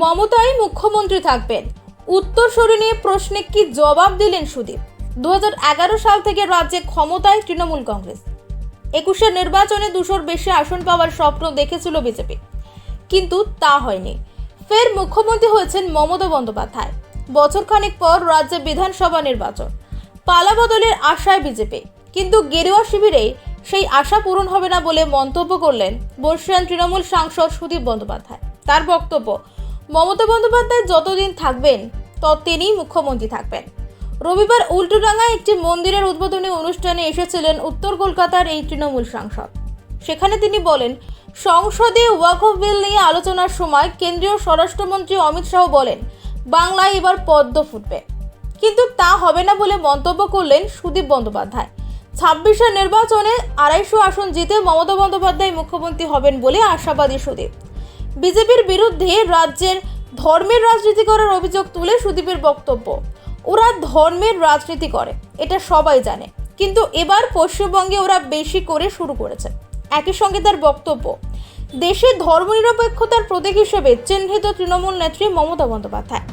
মমতাই মুখ্যমন্ত্রী থাকবেন। উত্তর নিয়ে প্রশ্নে কি জবাব দিলেন সুদীপ? দুহাজার এগারো সাল থেকে রাজ্যে ক্ষমতায় তৃণমূল কংগ্রেস। একুশের নির্বাচনে দুশোর বেশি আসন পাওয়ার স্বপ্ন দেখেছিল বিজেপি। কিন্তু তা হয়নি। ফের মুখ্যমন্ত্রী হয়েছেন মমতা বন্দ্যোপাধ্যায়। বছরখানেক পর রাজ্যে বিধানসভা নির্বাচন। পালা বদলের আশায় বিজেপি। কিন্তু গেরুয়া শিবিরে সেই আশা পূরণ হবে না বলে মন্তব্য করলেন বর্ষিয়ান তৃণমূল সাংসদ সুদীপ বন্দ্যোপাধ্যায়। তার বক্তব্য মমতা বন্দ্যোপাধ্যায় যতদিন থাকবেন, ততদিনই মুখ্যমন্ত্রী থাকবেন। রবিবার উল্টোডাঙ্গায় একটি মন্দিরের উদ্বোধনী অনুষ্ঠানে এসেছিলেন উত্তর কলকাতার এই তৃণমূল সাংসদ। সেখানে তিনি বলেন সংসদে ওয়াকফ বিল নিয়ে আলোচনার সময় কেন্দ্রীয় স্বরাষ্ট্রমন্ত্রী অমিত শাহ বলেন বাংলায় এবার পদ্ম ফুটবে। কিন্তু তা হবে না বলে মন্তব্য করলেন সুদীপ বন্দ্যোপাধ্যায়। ছাব্বিশের নির্বাচনে আড়াইশো আসন জিতে মমতা বন্দ্যোপাধ্যায় মুখ্যমন্ত্রী হবেন বলে আশাবাদী সুদীপ। বিজেপির বিরুদ্ধে রাজ্যের ধর্মের রাজনীতি করার অভিযোগ তুলে সুদীপের বক্তব্য। ওরা ধর্মের রাজনীতি করে, এটা সবাই জানে। কিন্তু এবার পশ্চিমবঙ্গে ওরা বেশি করে শুরু করেছে। একই সঙ্গে তার বক্তব্য, দেশে ধর্মনিরপেক্ষতার প্রতীক হিসেবে চিহ্নিত তৃণমূল নেত্রী মমতা বন্দ্যোপাধ্যায়।